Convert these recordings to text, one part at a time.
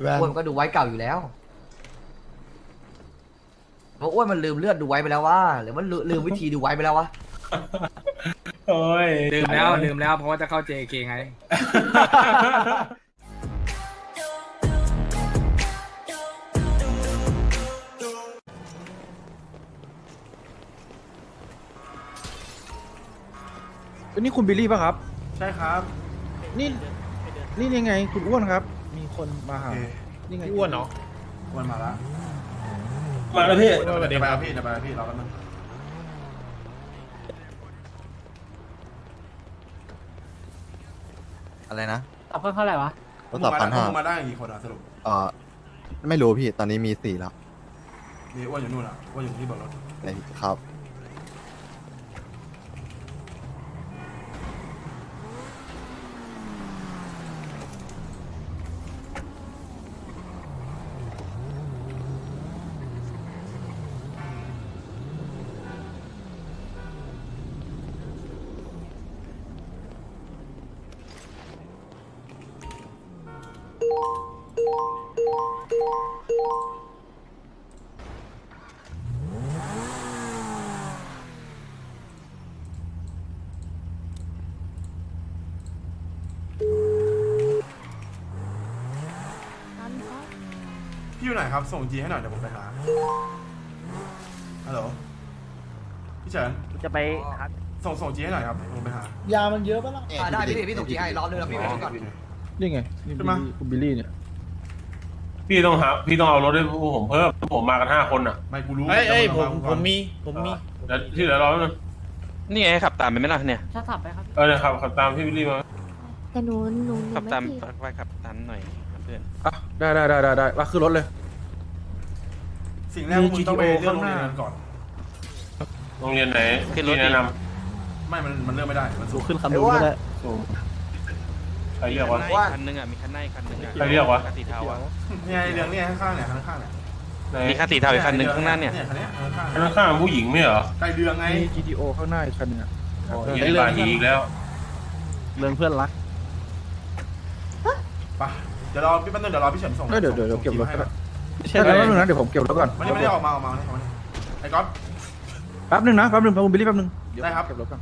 แวนอ้วนมันก็ดูไว้เก่าอยู่แล้วเพราะอ้วนมันลืมเลือดดูไว้ไปแล้วว่าหรือมันลืลืมวิธีดูไว้ไปแล้ววะโอ้ยลืมแล้วลืมแล้วเพราะว่าจะเข้า JK ไงอันนี้คุณบิลลี่ป่ะครับ ใช่ครับ นี่นี่ยังไงคุณอ้วนครับมี คนมาหาโอเคนี่ไงอ้วนเนาะวันมาละมาแล้วพี่เดี๋ยวไปเอาพี่เดี๋ยวไปเอาพี่รอแป๊บนึงอะไรนะเอาเพิ่มเท่าไหร่วะทดสอบพันห้ามึงมาได้กี่คนอะสรุปเอ่อไม่รู้พี่ตอนนี้มีสี่แล้วมีอ้วนอยู่นู่นอะอ้วนอยู่ที่เบนรถในครับ พี่อยู่ไหนครับ ส่งจีให้หน่อยเดี๋ยวผมไปหาฮัลโหลพี่เฉินจะไปหาส่งส่งจีให้หน่อยครับผมไปหายามันเยอะปะล่ะอะได้พี่พี่ส่งจีให้รอเลยนะพี่ไปก่อนนี่ไงนี่ขึ้นมาคุณบิลลี่เนี่ยพี่ต้องหาพี่ต้องเอารถให้พวกผมเพิ่มผมมากันห้าคนอะไม่กูรู้เอ้ยเอ้ยผมดี๋วผมมีผมมีเดี๋ยวที่เหลือรอแป๊บนึงนี่ไงขับตามไปไหมล่ะเนี่ยถ้าสับไปครับเออเนี่ยขับขับตามพี่วิลลี่มาแต่หนูหนูหนูขับไม่ตามผิดไปขับตามหน่อยครับเพื่อนอะได้ได้ได้ได้ได้ว่าขึ้นรถเลย สิ่งแรกพวกมึงต้องไปเรื่องโรงเรียนกันก่อน โรงเรียนไหนขึ้นรถที่ดิแนะนไม่มันมันเลื่อนไม่ได้มันสูงขึ้นคันนู้นก็ได้ำสูงใครเรียกวะอีกคันนึงอะ มีคันหน้าอีกคันนึงอะใครเรียกวะ คันสีเทาอะ เนี่ยไอ้เรื่องเนี่ยข้างๆเนี่ยข้างๆเนี่ยไหนมีคันสีเทาอีกคันนึงข้างหน้าเนี่ย เนี่ยคันเนี้ยข้างๆอันนั้นข้างผู้หญิงไม่เหรอไกลเดืองไง มี GTO ข้างหน้าอีกคันหนึงอะโอ้ยบาฮีอีกแล้ว เรื่องเพื่อนรัก ไปเดี๋ยวรอพี่แป๊บนึงเดี๋ยวรอพี่เฉินส่งเอ้ยเดี๋ยวเดี๋ยวเดี๋ยวเก็บรถให้ก็ได้ ใช่แล้วแป๊บนึงนะเดี๋ยวผมเก็บรถก่อนมันยังไม่ได้ออกมาออกมาเนี่ยเอามาเนี่ยไอ้ก๊อฟแป๊บนึงนะแป๊บนึงคุณบิลลี่แป๊บนึงเยวได้ครับเก็บรถก่อน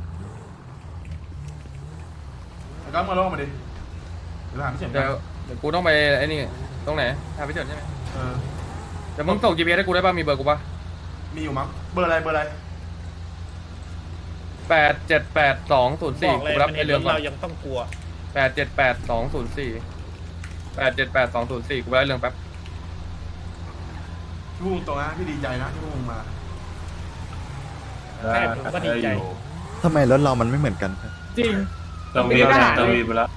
ไอ้ก๊อฟมาลงมาดิเดี๋ยวไปหาพี่เฉินเดี๋ยวเดี๋ยวกูต้องไปไอ้นี่ตรงไหนหาพี่เฉินใช่ไหมเออเดี๋ยวมึงส่ง GPS ให้กูได้ป่ะมีเบอร์กูป่ะมีอยู่มั้งเบอร์อะไรเบอร์อะไรแปดเจ็ดแปดสองศูนย์สี่บอกเลยกูรับมันไอ้เห็นเรื่องก่อนเรายังต้องกลัวแปดเจ็ดแปดสองศูนย์สี่แปดเจ็ดแปดสองศูนย์สี่กูรับเรื่องแป๊บ พี่พูดตรงนะพี่ดีใจนะที่พวกมึงมา ใช่ผมก็ดีใจอยู่ทำไมรถเรามันไม่เหมือนกันจริงเติมวีไปแล้วเติมวีไปแล้ว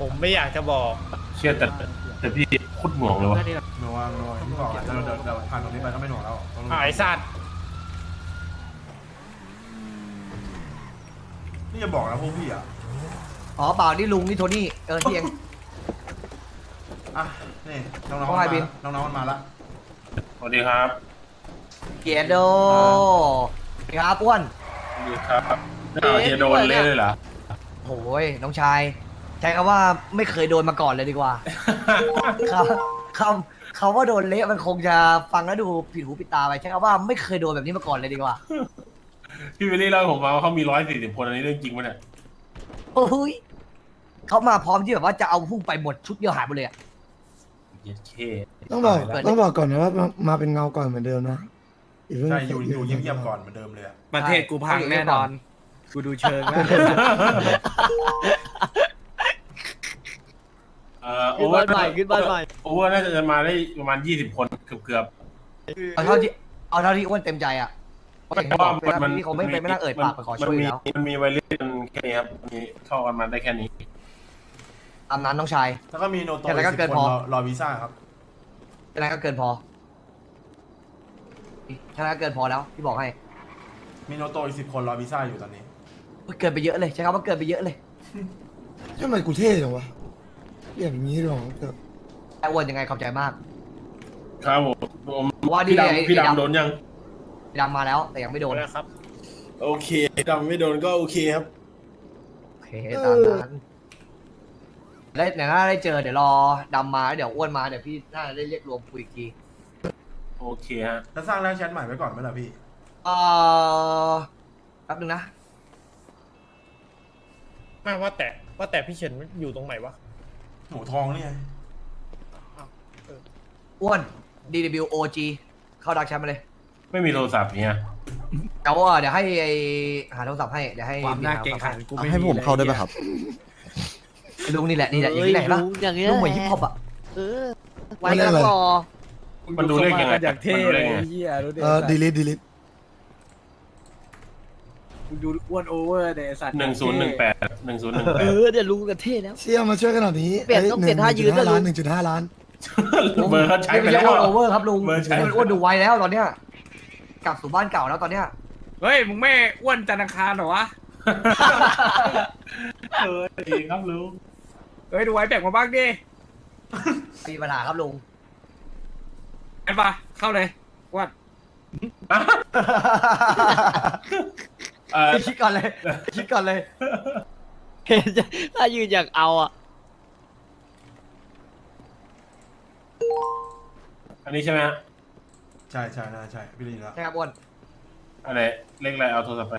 ผมไม่อยากจะบอก เชื่อแต่แต่พี่โคุดหน่วงเลยวะหนัวหนัวที่บอกอะเดี๋ยวเดี๋ยวเดี๋ยวผ่านตรงนี้ไปก็ไม่หนัวแล้วต้องรู้อ่าไอ้สัตว์นี่จะบอกนะพวกพี่อะอ๋อเปล่านี่ลุงนี่โทนี่เออที่เอง อะนี่น้องๆว่าไงมันบิมานน้องๆมันมาละสวัสดีครับ เกียรโดครับอ้วนสวัสดีครับอ้าวเฮียโดนเละเลยเหรอ โอ้ยน้องชาย ใช้คำว่าไม่เคยโดนมาก่อนเลยดีกว่าคำคำคำว่าโดนเละมันคงจะฟังแล้วดูผิดหูผิดตาไปใช้คำว่าไม่เคยโดนแบบนี้มาก่อนเลยดีกว่าพี่วิลลี่เล่าให้ผมมาว่าเขามีร้อยสี่สิบคนอันนี้เรื่องจริงปะเนี่ย โอ้ยเขามาพร้อมที่แบบว่าจะเอาพุ่งไปหมดชุดเดียวหายหมดเลยอะ เย้เคต้องบอกเปิดต้องบอกก่อนนะว่ามามาเป็นเงาก่อนเหมือนเดิมนะอีกเรื่องใช่อยู่อยู่เงียบๆก่อนเหมือนเดิมเลยอะประเทศกูพังแน่นอน กูดูเชิงนะ เอ่อโอเวอร์โอเวอร์น่าจะมาได้ประมาณยี่สิบคนเกือบเกือบเอาเท่าที่เอาเท่าที่อ้วนเต็มใจอะๆเพราะว่ามันมันที่เขาไม่ไปไม่นั่งเอ่ยปากไปขอช่วยมันอยู่มีแล้ว มันมีวัยรุ่นแค่นี้ครับมีเข้ากันมาได้แค่นี้ ตามนั้นน้องชาย แล้วก็มีโนโตแค่นั้นก็สิบเกินคนพอรอรอวีซ่าครับ แค่นั้นก็เกินพอแค่นั้นก็เกินพอแล้วที่บอกให้มีโนโตอีกสิบคนรอวีซ่าอยู่ตอนนี้เกินไปเยอะเลยใช้คำว่าเกินไปเยอะเลยทำไมกูเท่จังวะอย่างนี้หรอแต่อ้วนยังไงขอบใจมาก ครับผมผมว่านี่พี่ไอ้ดำพี่ไอ้ดำ ดำโดนยัง ดำมาแล้วแต่ยังไม่โดนแล้วครับโอเคดำไม่โดนก็โอเคครับโอเคตามนั้น ได้เดี๋ยวน่าได้เจอเดี๋ยวรอดำมาเดี๋ยวอ้วนมาเดี๋ยวพี่น่าจะได้เรียกรวมคุยอีกทีโอเคฮะแล้วสร้างแลกแชทใหม่ไว้ก่อนไหมล่ะพี่ เออแป๊บนึงนะ ไม่ว่าแต่ว่าแต่พี่เฉินอยู่ตรงไหนวะหมูทองนี่ไงอ้วน DWOG เข้าดักแชมป์มาเลยไม่มีโทรศัพท์เนี่ยเดี๋ยวว่าเดี๋ยวให้ไอ้หาโทรศัพท์ให้เดี๋ยวให้ความน่าเกรงขามกูเอาไม่ให้ผมเข้าได้ไหมครับ ลุงนี่แหละนี่แหละอย่างนี้แหละเห็นปะอย่างเงี้ยลุงเหมือนฮิปฮอปอะเออไว้กันรอมันดูเลขยังไงอยากเท่มันดูเลเลยขยังไงเฮียรู้ดิเออดีลิทดีลิทดูอ้วนโอเวอร์เนี่ยไอ้สัตว์หนึ่งศูนย์หนึ่งแปดหนึ่งศูนย์หนึ่งแปดเออเดี๋ยวลุงกับเท่แล้วเชี่ยมาช่วยขนาดนี้เปลี่ยนต้องเปลี่ยนท่ายืนด้วยล้านลุงหนึ่งจุดห้าล้านเบอร์เขาใช้ไม่ไปแล้วอ้วนโอเวอร์ครับลุงเบอร์ใช้มันอ้วนดูไวแล้วตอนเนี้ยกลับสู่บ้านเก่าแล้วตอนเนี้ยเฮ้ยมึงไม่อ้วนจันทร์คารเหรอวะเออดีครับลุง เฮ้ยดูไว้แบ่งมาบ้างดิมีปัญหาครับลุงไอ้ปะเข้าเลยอ้วนเออคิดก่อนเลย คิดก่อนเลย เห็นจะถ้ายืนอยากเอาอะ อันนี้ใช่ไหมฮะใช่ใช่น่าใช่พี่ได้ยินแล้ว ใช่ครับอ้วนอะไรเลขอะไรเอาโทรศัพท์ไป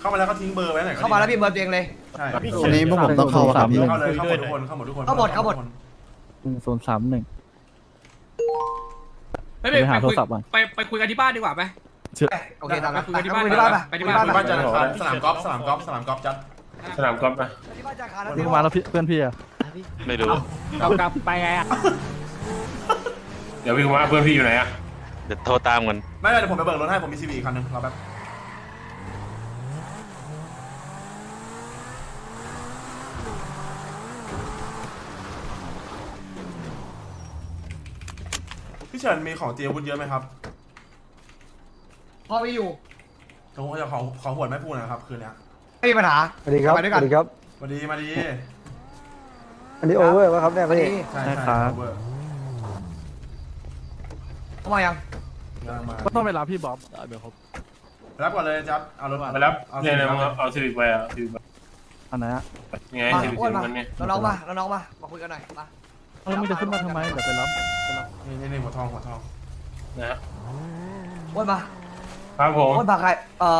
เข้ามาแล้วก็ทิ้งเบอร์ไว้หน่อยก็ดีเข้ามาแล้วพี่เบอร์ตัวเองเลย ใช่อันนี้พวกผมต้องเข้าอะครับพี่ เข้าเลยเข้าหมดทุกคนเข้าหมดทุกคนเข้าหมดเข้าหมด หนึ่งศูนย์สามหนึ่ง ไม่ไปหาโทรศัพท์ก่อน ไปไปคุยกันที่บ้านดีกว่าไหมโอเคตามนั้นไปคุยกันที่บ้านไปที่บ้านไปไปที่ไปบ้านที่บ้าบ้านนจันทร์อังคารสนามกอล์ฟสนามกอล์ฟสนามกอล์ฟจัด สนามกอล์ฟนะไปที่บ้านจันทร์อังคารแล้วนี่มาแล้วพี่เพื่อนพี่อะไม่รู้ กลับกลับไปไงอะเดี๋ยวพี่มาเพื่อนพี่อยู่ไหนอะเดี๋ยวโทรตามกันไม่ไม่เดี๋ยวผมไปเบิกรถให้ผมมีซีวีคันหนึงรอแป๊บ พี่เฉินมีของเตรียมอาวุธเยอะไหมครับพ่อไม่อยู่ผมจะขอขอหวดแม่พูดนะครับคืนเนี้ยไม่มีปัญหา สวัสดีครับ ไปด้วยกันสวัสดีครับ มาดีมาดีอันนี้โอเวอร์ป่ะครับเนี่ยไปพี่ดีใช่ใช่เบอร์เข้ามายัง กำลังมาก็ต้องไปรับพี่บ๊อบเดี๋ยวครับรับก่อนเลยจับเอารถไปรับเอาเนี่ยเนี่ยเอามึงเอาเอาซีวิกไปอะซีวิกไปอันไหนอะไงมาซีวิกอ้วนมามันเนี่ยน้องๆมาน้องๆมา มาคุยกันหน่อย มา แล้วมึงจะขึ้นมาทำไมเดี๋ยวไปรับไปรับนี่นี่นี่หัวทองหัวทองนะฮะอ้วนมาครับผมอ้วนพาใครเอ่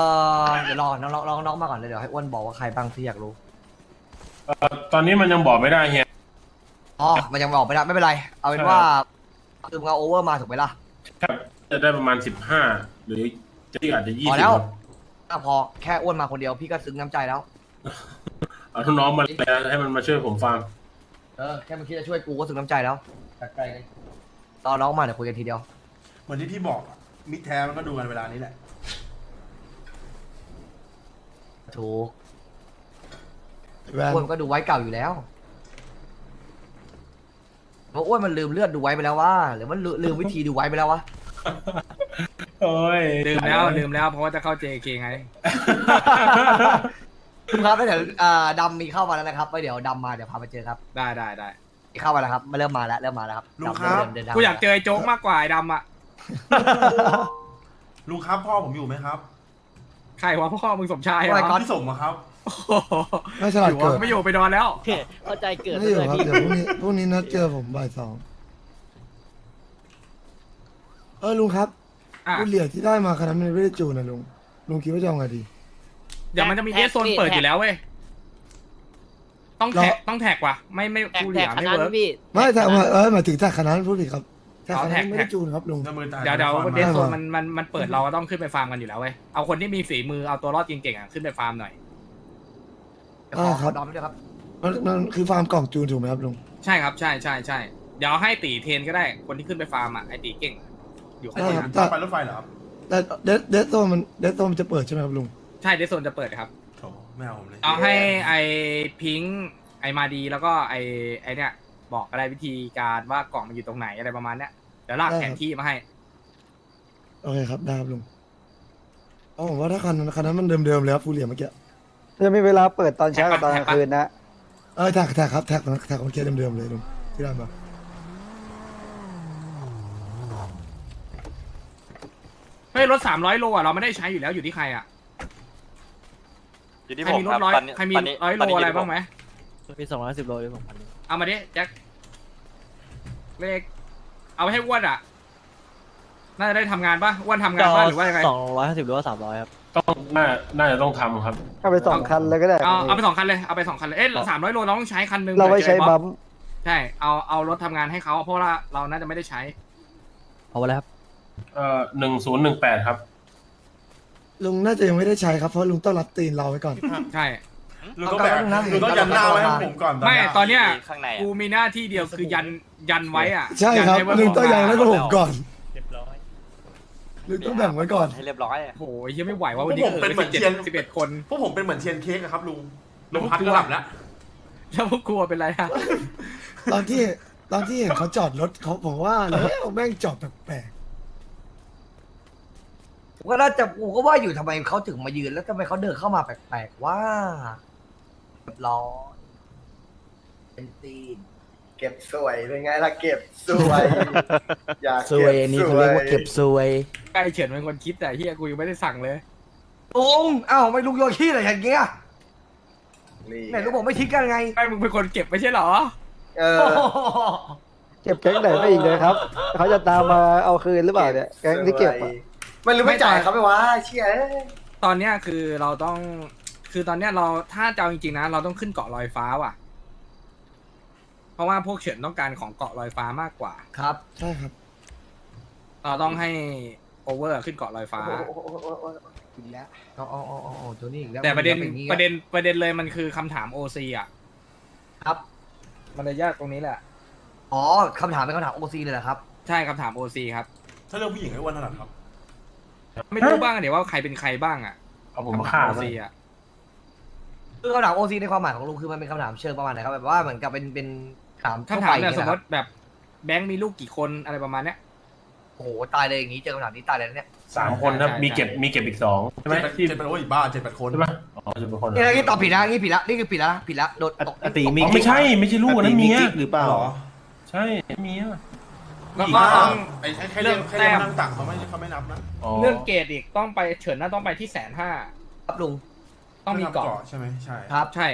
อเดี๋ยวรอน้องๆน้องๆมาก่อนเลยเดี๋ยวให้อ้วนบอกว่าใครบ้างที่อยากรู้เอ่อตอนนี้มันยังบอกไม่ได้เฮียอ๋อมันยังบอกไม่ได้ไม่เป็นไร เอาเป็นว่าคือมึงเอาโอเวอร์มาถูกไหมล่ะครับจะได้ประมาณสิบห้าหรือจะอาจจะยี่พอสิบแล้วถ้าพอแค่อ้วนมาคนเดียวพี่ก็ซึ้งน้ำใจแล้วเอาทุกน้องมาแล้วให้มันมาช่วยผมฟัง เออแค่มึงคิดจะช่วยกูก็ซึ้งน้ำใจแล้วจากใจเลยรอน้องมาเดี๋ยวคุยกันทีเดียว เหมือนที่พี่บอกอะมิดแท้มันก็ดูกันเวลานี้แหละ ถูกแวนอ้วนก็ดูไว้เก่าอยู่แล้วเพราะอ้วนมันลืมเลือดดูไว้ไปแล้วว่าหรือมันลืลืมวิธีดูไว้ไปแล้ววะโอ้ยลืมแล้วลืมแล้วเพราะว่าจะเข้า JK ไง คุณครับแล้วเดี๋ยวอ่าดำมีเข้ามาแล้วนะครับไว้เดี๋ยวดำมาเดี๋ยวพาไปเจอครับได้ได้ได้เข้ามาแล้วครับมาเริ่มมาแล้วเริ่มมาแล้วครับลุงครับ ดำเดินเดินทางกูอยากเจอไอ้โจ๊กมากกว่าไอ้ดำอะลุงครับพ่อผมอยู่ไหมครับใครวะพ่อมึงสมชายเหรว่าไอ้ก๊ออตพี่สมอะครับ โอ้โหไม่ฉลาดเกิดไม่อยู่ไปนอนแล้ว เข้าใจเกิดไม่อยู่เลยครับพี่เดี๋ยวพรุ่งนี้พรุ่งนี้นัดเจอผมบ่ายสองเออลุงครับอะรุ่นเหรียญที่ได้มาขนาดมันไม่ได้จูนนะลุงลุงคิดว่าจะเอาไงดี เดี๋ยวมันจะมีเอสโซนเปิดอยู่แล้วเว้ย ต้องแท็กต้องแท็กว่ะ ไม่ไม่แท็กกูเหลีแท็กยขไม่นาดเวิร์ก พี่ไม่แต่ว่าเออหมายถึงแต่ขนาดพูดผิดครับแต่เอาขแท็นาดกไม่ได้จูนครับลุงน้ำมือตายเดี๋ยวเดี๋ยวละครเดมาสโซนมันมันมันเปิดเราก็ต้องขึ้นไปฟาร์มกันอยู่แล้วเว้ย เอาคนที่มีฝีมือเอาตัวรอดเก่งๆอะขึ้นไปฟาร์มหน่อยเดี๋ยวขอขอดอมด้วยครับมันมันคือฟาร์มกล่องจูนถูกไหมครับลุง ใช่ครับใช่ใช่ใช่เดี๋ยวให้ตีเทรนก็ได้คนที่ขึ้นไปฟาร์มอะไอตีเก่ง อยู่ข้างได้บนครับนะแต่ไปรถไฟเหรอครับแต่เดดเดดโซนมันเดดโซนมันจะเปิดใช่ไหมครับลุง ใช่เดสโซนจะเปิดครับ โถไม่เอาผมเลยเอาให้ไอพิงค์ไอมาดีแล้วก็ไอไอเนี่ยบอกอะไรวิธีการว่ากล่องมันอยู่ตรงไหนอะไรประมาณเนี้ยเดี๋ยวลากแผนที่มาให้ โอเคครับได้ครับลุงเอาผมว่าถ้าคันนั้นคันนั้นมันเดิมๆเลยครับฟูเหรียญเมื่อกี้จะมีเวลาเปิดตอนเช้ากับตอนกลางคืนนะ เออแท็กแท็กครับแท็กแท็กเมื่อกี้เดิมๆเลยลุงที่ได้มาเฮ้ยรถสามร้อยโลอะเราไม่ได้ใช้อยู่แล้วอยู่ที่ใครอะ อยู่ที่ใครผมมีรครัถบร้อยตอนนี้ใครมีตอนนี้ร้อยโลตนนี้อะไรยู่ที่บ้างไหมมีสองร้อยสิบโลด้วยผมพันเอามาดิแจ็คเลขเอาไปให้อ้วนอะ น่าจะได้ทำงานปะอ้วนทำงานปะหรือว่ายังไง สองร้อยห้าสิบหรือว่าสามร้อยครับ ต้องน่าน่าจะต้องทำครับ เอาไปสองคันเลยก็ได้ เอาเอาไปสองคันเลย เอาไปสองคันเลย เอ๊ะสามร้อยโลเราต้องใช้คันหนึงเราไว้ใช้ผื่อจอบัอ้มใช่ เอาเอารถทำงานให้เขาเพราะว่าเราน่าจะไม่ได้ใช้ เอาไปแล้วครับ เอ่อหนึ่งศูนย์หนึ่งแปดครับ ลุงน่าจะยังไม่ได้ใช้ครับเพราะลุงต้องรับตีนเราไว้ก่อน ใช่ ลุงต้องแบกลุงต้องยันหน้าไว้ให้ผมก่อนตอนไม่เนี้ยตอนเนี้ยข้างในกูมีหน้าที่เดียวคือยันยันไว้อะใช่ครับยันให้ว่าลุงต้องยังให้พวกผมก่อนเรียบร้อยลุงต้องแบ่งไว้ก่อนให้เรียบร้อยโอ้โหยังไม่ไหวว่าวันนี้พวกผมเป็นเหมือนสิบเทียนสิบเอ็ดคนพวกผมเป็นเหมือนเทียนเค้กอะครับลุงแล้ลวมพวกพัดกูก็อะหลับแล้วแล้วพวกกูเป็นไรอะตอนที่ตอนที่เห็นเขาจอดรถเขาผมว่าแล้วแม่งจอดแปลก ผมก็น่าจะผมก็ว่าอยู่ทำไมเขาถึงมายืนแล้วทำไมเขาเดินเข้ามาแปลกๆว่าเรียบร้อยเป็นตีนเก็บสวยเป็นไงล่ะเก็บสวย อยากซวยอันนี้เขาเรียกว่าเก็บซวย ใกล้เฉินเป็นคนคิดแต่เฮียกูยังไม่ได้สั่งเลย ลุงอ้าวไม่ลุงโยนขี้อะไรอย่างเงี้ยไหนลุงบอกไม่ทิ้งกันไงใกล้มึงเป็นคนเก็บไม่ใช่เหรอ เออเก็บแก๊งไหนไปอีกเลยครับ เขาจะตามมาเอาคืนหรือเปล่าเนี่ย แก๊งที่เก็บอะ ไม่รู้ไม่จ่ายเขาไม่วะเชี่ยตอนเนี้ยคือเราต้อง คือตอนเนี้ยเราถ้าจะเอาจริงๆนะ เราต้องขึ้นเกาะลอยฟ้าว่ะ เพราะว่าพวกเฉินต้องการของเกาะลอยฟ้ามากกว่า ครับๆใช่ครับ เราต้องให้โอเวอร์ขึ้นเกาะลอยฟ้า อีกแล้วอ๋ออ๋ออ๋ออ๋อตัวนี้อีกแล้วแต่ประเด็นมัอย่างงี้ประเด็นประเด็นเลยมันคือคำถามโอซีอะ ครับ มันเลยยากตรงนี้แหละ อ๋อคำถามเป็นคำถามโอซีเลยเหรอครับ ใช่คำถามโอซีครับ ถ้าเรื่องผู้หญิงให้อ้วนถนัดครับ ไม่รู้บ้างอะเดี๋ยวว่าใครเป็นใครบ้างอะเอาผมมาฆ่าโอซะซีอะคือคำถามโอซีในความหมายของลุงคือมันเป็นคำถามเชิงประมาณไหนครับแบบว่าเหมือนกับเป็นเป็นถามทั่วคำไปถามอเนี่ยย่างสเงี้มยมครับติแบบแบงค์มีลูกกี่คนอะไรประมาณเนี้ยโอ้โหตายเลยอย่างงี้เจอคำถามนี้ตายเลยนะเนี่ยสามคนครับใช่มีเก็บมีเก็บอีกสองใช่ไหมเจ็ดที่เจ็ดเป็นโอ้ยบ้าเจ็ดแปดคนใช่ไหมอ๋อจะเป็นคนนี่นี่ตอบผิดนะนี่ผิดละนี่คือผิดละผิดละโดนตกอติมีอ๋อไม่ใช่ไม่ใช่ลูกอันนั้นเมียหรือเปล่าหรอใช่เมีย แล้วก็ต้องไอ้แค่แค่เรื่องแค่เรื่องนั่งตักเขาไม่เขาไม่นับนะเรื่องเกรดอีกต้องไปเฉินน่าต้องไปที่แสนห้าครับลุง ต้องมีเกาะใช่ไหมใช่ครับใช่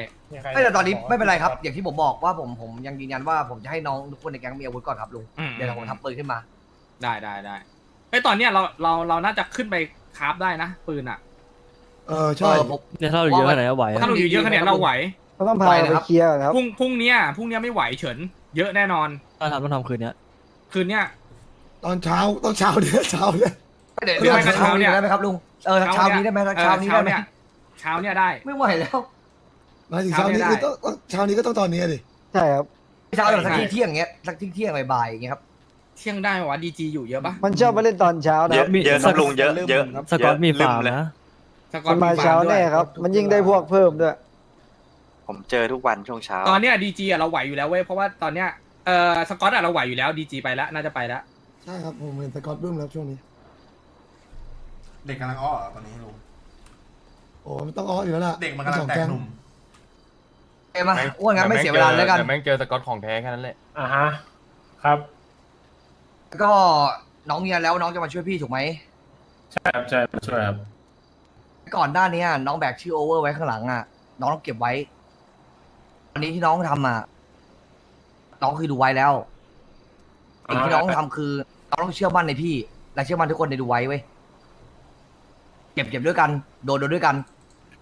ไม่แต่ตอนนี้ไม่เป็นไรครับ อย่างที่ผมบอกว่าผมผมยังยืนยันว่าผมจะให้น้องทุกคนในแก๊งมีอาวุธก่อนครับลุงอืมเดี๋ยวผมทำปืนขึ้นมา ได้ได้ได้ไอยตอนเนี้ยเราเราเราน่าจะขึ้นไปคราฟได้นะปืนอะเออใช่เออผมเนี่ยถ้าเราเยอะขนาดไหนก็ไหวถ้าเราอยู่เยอะขนาดนี้เราไหวเขาต้องพาไปเคลียร์ก่อนครับพรุ่งพรุ่งเนี้ยพรุ่งเนี้ยไม่ไหวเฉิน เยอะแน่นอนถ้าทำต้องทำคืนเนี้ย คืนเนี้ย ตอนเช้าต้องเช้าเนี่ยเช้าเนี่ย เดี๋ยวเดี๋เดี๋ยยววไม่ เช้าเช้าเนี่นี้ยได้ไหมครับลุงเออเช้านี้ได้ไหมเช้านี้ได้ไหมเช้าเนี้ยเช้าเนี้ยได้ ไม่ไหวแล้วหมายถึงเช้านี้เช้าคืไม่อได้ต้องต้องเช้านี้ก็ต้องตอนนี้ดิใช่ครับ เช้าแบบสักเที่ยงๆอย่างเงี้ยสักเที่ยงๆบ่ายๆอย่างเงี้ยครับเที่ยงได้ปะวะดีจีอยู่เยอะปะมันชอบมาเล่นตอนเช้านะเยคอะรับเยอะครับลุงเยอะเยอะสกอตมีฟาร์มเลยนะสกอมัตนมาฟร์เช้าด้วยแน่ครับ มันยิ่งได้พวกเพิ่มด้วย ผมเจอทุกวันช่วงเช้า ตอนเนี้ยดีจีอะเราไหวอยู่แล้วเว้ยเพราะว่าตอนเนี้ย เออสกอตอะเราไหวอยู่แล้วดีจีไปแล้วน่าจะไปแล้วใช่ครับผมเห็นสกอตบึ้มแล้วช่วงนี้ เด็กกำลังอ้อเหรอตอนนี้ลุงโอ้มันต้องอ้ออยู่แล้วล่ะเด็กมันกำลัสงองแตกก๊งหนุ่มเอ้ยมาอ้วนงั้นไม่เสียเวลาแล้วกัน แต่แม่งเจอสกอตของแท้แค่นั้นแหละ อ่าฮะ ครับแล้วก็น้องเมียแล้วน้องจะมาช่วยพี่ถูกไหมใช่ครับใช่ช่วยครับก่อนหน้านี้น้องแบกชื่อโอเวอร์ไว้ข้างหลังอะ น้องต้องเก็บไว้ วันนี้ที่น้องทำอะ น้องคือดูไว้แล้วสิ่งที่น้องทำคือน้องต้องเชื่อมั่นในพี่ และเชื่อมั่นทุกคนในดูไว้เว้ยเก็บเก็บด้วยกันโดนโดนด้วยกัน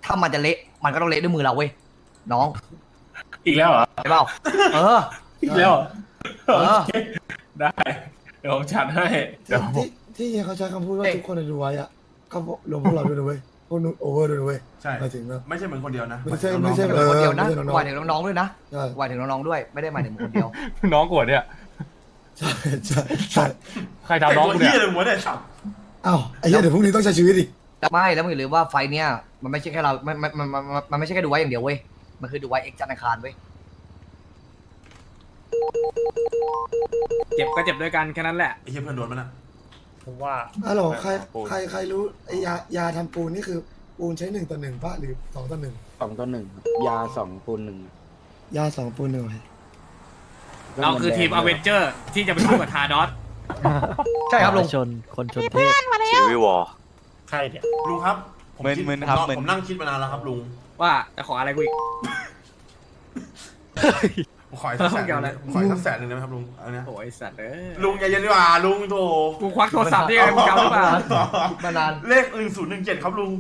ถ้ามันจะเละมันก็ต้องเละด้วยมือเราเว้ยน้องอีกแล้วเหรอใช่เปล่าเออ อีกแล้วเหรอเออ โอเคได้เดี๋ยวผมจัดให้ที่ที่เฮียเขาใช้คำพูดว่าทุกคนในดูไว้อะก็รวมพวกเราด้วยนะเว้ย พวกนู้นโอเวอร์ด้วยนะเว้ยใช่หมายถึงนะไม่ใช่เหมือนคนเดียวนะไม่ใช่หายถึงน้องๆไม่ใช่เป็นคนเดียวนะเออไม่ใช่น้องๆ หมายถึงน้องๆด้วยนะใช่หมายถึงน้องๆด้วยไม่ได้หมายถึงคนเดียว น้องกวดเนี่ย ใช่ใช่ใช่ใครทำน้องกูแต่เนี่ยตัวเหี้ยเลยหัวเนี่ยสับอ้าวไอ้เหี้ยเดี๋ยวพรุ่งนี้ต้องใช้ชีวิตอีกแต่ไม่แล้วมึงอย่าลืมว่าไฟท์เนี้ยมันไม่ใช่แค่เรา มันมันมันมันมันไม่ใช่แค่ดูไว้อย่างเดียวเว้ย มันคือดูไว้เอ็กจันทร์อังคารเว้ย เจ็บก็เจ็บด้วยกันแค่นั้นแหละไอ้เหี้ยเพื่อนโดนมันอะ ผมว่าฮัลโหลใครใครใครรู้ไอ้ยายาทำปูนนี่คือปูนใช้หนึ่งต่อหนึ่งปะหรือสองต่อหนึ่งสองต่อหนึ่งครับยาสองปูนหนึ่งยาสองปูนหนึ่งเหรอเราคือทีมอเวนเจอร์ที่จะไปสู้กับทาดอสใช่ครับลุงชนคนชนเทพ ซีวิวอร์ใครเนี่ยลุงครับผมคิดมึนๆครับผมมึนผมนั่งคิดมานานแล้วครับลุงว่าจะขออะไรกูอีก ผมขออีกสักแสนหเกี่ยวอะไรนึ่งผมขออีกสักแสนหนึ่งได้ไหมครับลุงเอาเนี้ยโอ้ยสัตว์เอ้ยลุงอย่าเย็นดีกว่าลุงโถกูควักโทรศัพท์ได้ไงมึงจำหรือเปล่า มานาน เลขหนึ่งศูนย์หนึ่งเจ็ดครับลุง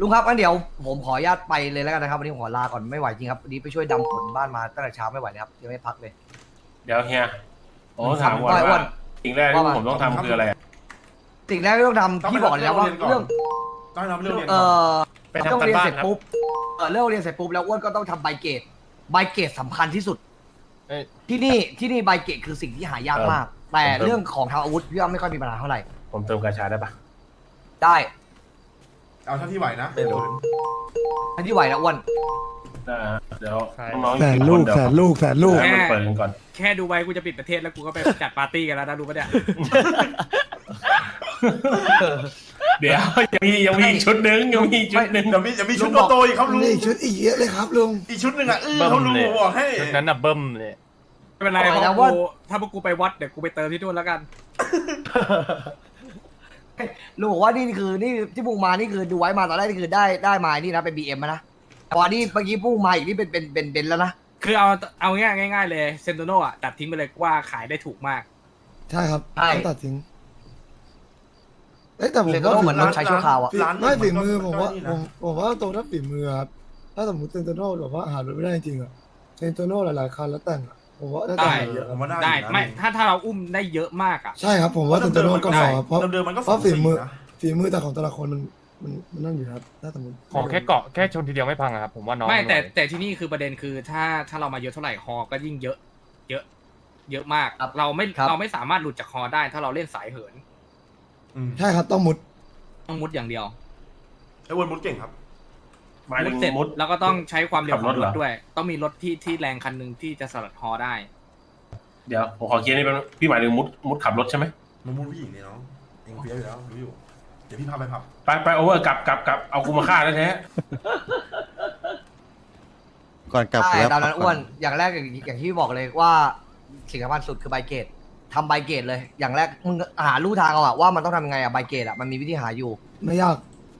ลุงครับงั้นเดี๋ยวผมขออนุญาตไปเลยแล้วกันนะครับวันนี้ผมขอลาก่อนไม่ไหวจริงครับวันนี้ไปช่วยดำผลบ้านมาตั้งแต่เช้าไม่ไหวนะครับยังไม่พักเลย เดี๋ยวเฮียโอ้ถามก่อนอ้วนว่าสิ่งแรกที่ว่ามาผมต้องทำคืออะไรอะสิ่งแรกที่ต้องทำพี่บอกเลยนะว่าเรื่องต้องให้น้องเรื่องเรียนเอก่อนอไปทำต้องกันเรียนบ้านเสร็จครับ ปุ๊บเออเรื่องเรียนเสร็จปุ๊บแล้วอ้วนก็ต้องทำใบเกรด ใบเกรดสำคัญที่สุด เอ้ย ที่นี่ที่นี่ใบเกรดคือสิ่งที่หายากมาก แต่เรื่องของทางอาวุธพี่ว่าไม่ค่อยมีปัญหาเท่าไหร่ ผมเติมกาชาได้ปะได้เอาเท่าที่ไหวนะไม่รู้อันที่ไหวนะอ้วนได้ฮะเดี๋ยวน้องๆแสนลูกแสนลูกแสนลูก ให้มันเปิดกันก่อน แค่ดูไว้กูจะปิดประเทศแล้วกูก็ไปจัดปาร์ตี้กันแล้วนะดูปะเนี่ย เดี๋ยวยังมียังมีอีกชุดหนึงยังมีอีกชุดหนึงเดี๋ยวมีเดี๋ยวมีชุดลุงบอกโตๆอีกครับลุงนี่ชุดอีกเยอะเลยครับลุงอีกชุดหนึ่งอะอื้อเขาลุงผมบอกให้ชุดนั้นน่ะเบิ้มเลย ไม่เป็นไรบอกเพเลยนะราะว่ากูถ้าพวกกูไปวัดเดี๋ยวกูไปเติมที่นู่นแล้วกัน ลุงบอกว่านี่คือนี่ที่พุ่งมานี่คือดูไว้มาตอนแรกนี่คือได้ได้มานี่นะเป็นบีเอ็มนะแต่พอนี่เมื่อกี้พุ่งมาอีกนี่เป็นเป็นเป็นเบนซ์แล้วนะคือเอาเอาง่ายง่ายๆเลยเซนโตโนอะตัดทิ้งไปเลยว่าขายได้ถูกมาก ใช่ครับใช่ต้องตัดทิ้ง เอ้ยแต่ผมเซนโตโน่ว่าเหมือนรถใช้ชั่วคราวอะฝีร้านไม่ฝีมือก็ผมว่าก็นี่ผนะมผมว่าตรงนั้นฝีมือครับถ้าสมมติเซนโตโน่แบบว่าหารถไม่ได้จริงๆอะเซนโตโน่หลายๆคันแล้วแต่งอะผมว่าน่าจะได้หาเยอะผมว่าได้ได้อยู่นะไม่ ถ้าถ้าเราอุ้มได้เยอะมากอะ ใช่ครับผมว่าเซนโตโน่ก็พอครับเพราะเดิมๆมันก็เพราะฝีมือนะฝีมือแต่ของแต่ละคนมันมันมันนั่นอยู่ครับถ้าสมมติขอแค่เกาะแค่ชนทีเดียวไม่พังอะครับผมว่าน้องไม่แต่นหวแต่ที่นี่คือประเด็นคือถ้าถ้าเรามาเยอะเท่าไหร่ฮอก็ยิ่งเยอะ เยอะ เยอะมาก ครับเราไม่ครับ เราไม่สามารถหลุดจากฮอได้ ถ้าเราเล่นสายเหิน อืมใช่ครับต้องมุดต้องมุดอย่างเดียวไอ้วนมุดเก่งครับ หมายมุถึดงเสร็จมุด แล้วก็ต้องใช้ความเร็วขับขรองถรเหรถอด้วย ต้องมีรถที่ที่แรงคันหนึ่งที่จะสลัดฮอได้ เดี๋ยวผมขอเคลียร์นี่เป็นงพี่หมายถึงมุดมุดขับรถใช่ไหมมันมุดผู้หญิงเนี่ยน้องเองเฟี้ยวอยู่แล้วรู้อยู่ เดี๋ยวพี่พาไปผับไปไปโอเวอร์กลับกลับกลับเอากูมาฆ่าแท้ก่อนกลับใช่แล้วตามนั้นอ้วนอย่างแรกอย่างอย่างที่บอกเลยว่าสิ่งสำคัญสุดคือใบเกต ทำใบเกตเลย อย่างแรกมึงหาลู่ทางเอาอะว่ามันต้องทำยังไงอะใบเกตอะมันมีวิธีหาอยู่ไม่ยาก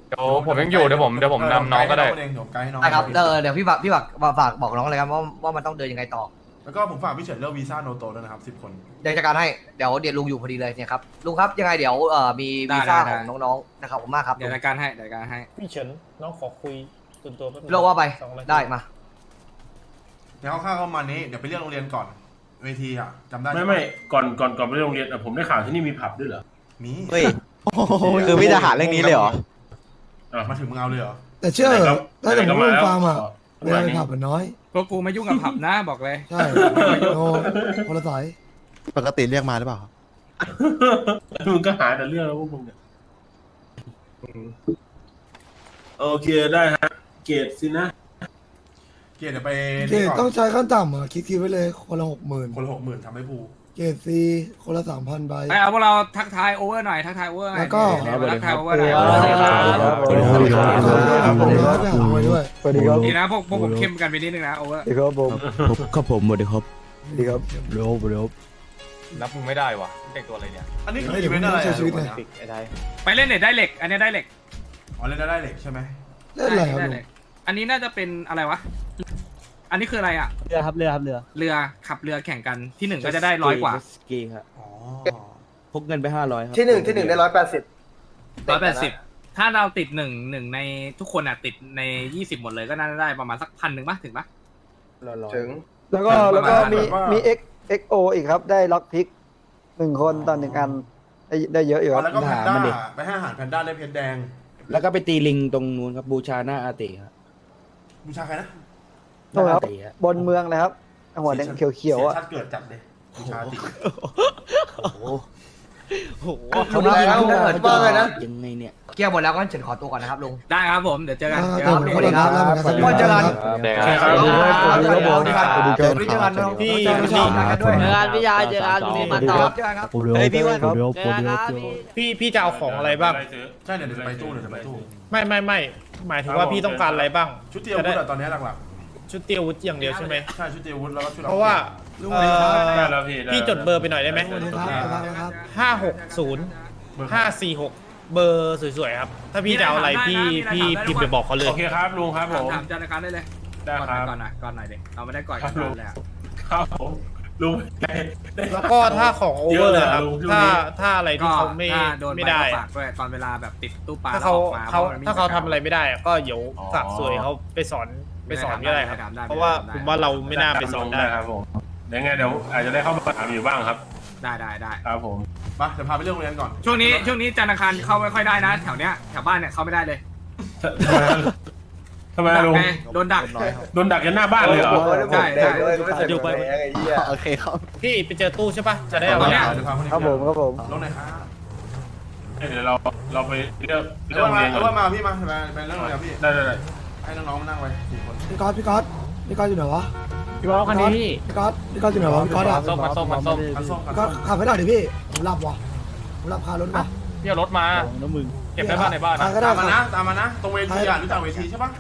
เดี๋ยวผมยังอยู่เดี๋ยวผมเดี๋ยวผมนำน้องก็ได้เเองเดี๋ยวไกด์ให้น้องได้ครับเออเดี๋ยวพี่ฝากพี่ฝากฝากบอกน้องเลยครับว่าว่ามันต้องเดินยังไงต่อแล้วก็ผมฝากพี่เฉินเรื่องวีซ่าโนโตด้วยนะครับสิบคน เดี๋ยวจัดการให้เดี๋ยวเดี๋ยวลุงอยู่พอดีเลยเนี่ยครับลุงครับยังไงเดี๋ยวเอ่อมีได้วีซ่าได้ ของน้องๆนะครับผมมากครับเดี๋ยวจัดการให้เดี๋ยวจัดการให้ พี่เฉินน้องขอคุยส่วนตัวแป๊บนึงเลือกว่าไปได้มา เดี๋ยวข้าวๆก็ประมาณนี้เดี๋ยวไปเรียกโรงเรียนก่อน เวทีอะจำได้ไม่ใช่หไม่ก่อนก่อนก่อนไปโรงเรียนอะผมได้ข่าวที่นี่มีผับด้วยเหรอมีเฮ้ยคือพี่ทหารเรื่องนี้เลยเหรออะมาถึงมึงเอาเลยเหรอแต่เชื่อไหนก็ถ้าสมมติไหนก็มาว่าแล้วฟาร์มอะขอเวลาไปผับมันน้อยพวกกูไม่ยุ่งกับผับนะบอกเลยใช่โอ้คนละสายปกติเรียกมาหรือเปล่าครับมึงก็หาแต่เรื่องแล้วพวกมึงเนี่ยโอเคได้ฮะเกรดสินะ เกียรติเดี๋ยวไปเกรนี่ดก่อนต้องใช้ขั้นต่ำอะคิดทีไว้เลยคนละหกหมื่นคนละหกหมื่นทำให้ภูเกรดซีคนละสามพันใบ ไปเอาพวกเราทักทายโอเวอร์หน่อย ทักทายโอเวอร์หน่อยแล้วก็ เดี๋ยวทักทายโอเวอร์หน่อยสวัสดีครับสวัสดีครับผมร้อยไปหาไว้ด้วยสวัสดีครับดีนะพวกพวกผมเข้มกันไปนิดนึงนะโอเวอร์ สวัสดีครับผมครับผมสวัสดีครับสวัสดีครับเร็วเร็วรับมึงไม่ได้วะแต่งตัวอะไรเนี่ย อันนี้คือไม่อีเวนต์อะไรเดี๋ยวอะผมต้องใช้ชีวิตไงทุกคนนะไปเล่นเน็ตได้เหล็ก อันนี้ได้เหล็ก อ๋อเล่นได้เหล็กใช่ไหมเล่นอะไรครับได้ลุงเหล็ก อันนี้น่าจะเป็นอะไรวะ อันนี้คืออะไรอะ เรือครับเรือครับเรือเรือขับเรือแข่งกันที่หนึ่งก็จะได้ร้อยกว่าสกีครับอ๋อพกเงินไปห้าร้อยครับที่หนึ่งที่หนึ่งได้ร้อยแปดสิบร้อยแปดสิบถ้าเราติดหนึ่งหนึ่งในทุกคนอะติดในยี่สิบหมดเลยก็น่าจะได้ประมาณสักพันหนึ่งปะถึงปะถึง แล้วก็แล้วก็มีมี X XO อีกครับได้ล็อกพิกหนึ่งคนต่อหนึ่งอันได้ได้เยอะอยู่คอ๋รัอบแล้วก็แพนด้ามันดิไปให้อาหารแพนด้าได้เพชรแดง แล้วก็ไปตีลิงตรงนู้นครับบูชาหน้าอาติครับ บูชาใครนะโทษครับหน้าอาติฮะบนเมืองเลยครับ หัวแดงเขียวๆอะสีชาติเกิดจัดเลยบูชาติลุงแล้วถ้าเกิดว่าไงนะยังไงเนี่ยเกี่ยวหมดแล้วก็เฉินขอตัวก่อนนะครับลุงได้ครับผมเดี๋ยวเจอกันอ่าเดี๋ยวแต่ครับผมคนละนัดแล้วเหมือนกันสักว่าเจอกันแดงใช่ครับสวัสดีครับสวัสดีครับสวัสดีครับสวัสดีครับน้องพี่เจอกันที่กันด้วยเจอกันพี่ยาเจอกันลุงมาต่อเจอกันครับเร็วเฮ้ยพี่ว่าเร็วเร็วเร็วเร็วพี่พี่จะเอาของอะไรบ้างใช่เดี๋ยวจะไปตู้เดี๋ยวจะไปตู้ไม่ไม่ไม่ หมายถึงว่าพี่ต้องการอะไรบ้างชุดเตรียมอาวุธอะตอนนี้หลักชุดเตรียมอาวุธอย่างเดียวใช่ไหมๆใช่ชุดเตรียมอาวุธแล้วก็ชุดเพราะว่าเอ่อได้แล้วพี่ได้พี่จดเบอร์ไปหน่อยได้ไหมสวัสดีครับสวัสดีครับ ห้าหกศูนย์ห้าสี่หกเบอร์สวยๆครับ ถ้าพี่จะเอาอะไรพี่พี่พิมพ์ไปบอกเขาเลย โอเคครับลุงครับผถามมถามจันทร์การได้เลยได้ก่อนคหน่อยรับก่อนหน่อยก่อนหน่อยเด็กเราไม่ได้ก่อนครักับนลุงเลยอะครับผม ลุงได้ได้แล้วก็ถ้าของโอเวอร์เยอะเลยครับลุงช่วงถ้านี้ ถ้าอะไรก็ที่เขาไม่ถ้าโดนไม่ใบได้ก็อะฝากด้วยตอนเวลาแบบติดตู้ปลาถ้าแล้วเขาออกมาเขาพระมันม่ถ้าเขามีทำอะไรไม่ได้อะก็เดี๋ยวอ๋อ ฝากสวยเขาไปสอนไปสอนไม่ก็ได้ได้ครับทำได้เพราะว่าไม่ได้ผมว่าเราไม่น่าไปสอนได้ ครับผมเดี๋ยวไงเดี๋ยวอาจจะได้เข้ามาถามอยู่บ้างครับ ได้ได้ได้ ครับผม มาเดี๋ยวพาไปเรื่องโรงเรียนก่อนช่วงนี้ช่วงนี้จันทร์อังคารเข้าไม่ค่อยได้นะ แถวเนี้ยแถวบ้านเนี่ยเข้าไม่ได้เลย ทำไมดัลุงไงโดนดัก โดนดักยันหน้าบ้านเลยเหรอใช่ใช่อยู่ไปโอเคครับพี่ไปเจอตู้ใช่ปะจะได้เอาตอนไว้เนี้ยเดี๋ยวพาคนนี้ครับผมครับผมลงไหนครับเดี๋ยวเราเราไปเรื่องเรื่เรื่อองงมาเรียนเรื่ก่ออนงมาพี่มาไปไปเรื่องโรงเรียนพี่ได้ได้ได้ให้น้องๆมานั่งไว้สี่คนพี่ก๊อตพี่ก๊อตพี่ก๊อตอยู่ไหนวะพี่บอลคันนี้พี่พี่ก๊อตพี่ก๊อตอยู่ไหนวะพี่ก๊อตอะส้มมาส้มมาส้มกันส้มกันก็ส้มขับไม่ได้ดิพี่ผมหลับว่ะผมหลับคารถว่ะพี่เอารถมาของน้ำมึงเก็บไว้บ้านในบ้านใครนะก็ได้ตามมาครันะบตามมานะตรงเวทีอะรู้จักเวทีใช่ปะ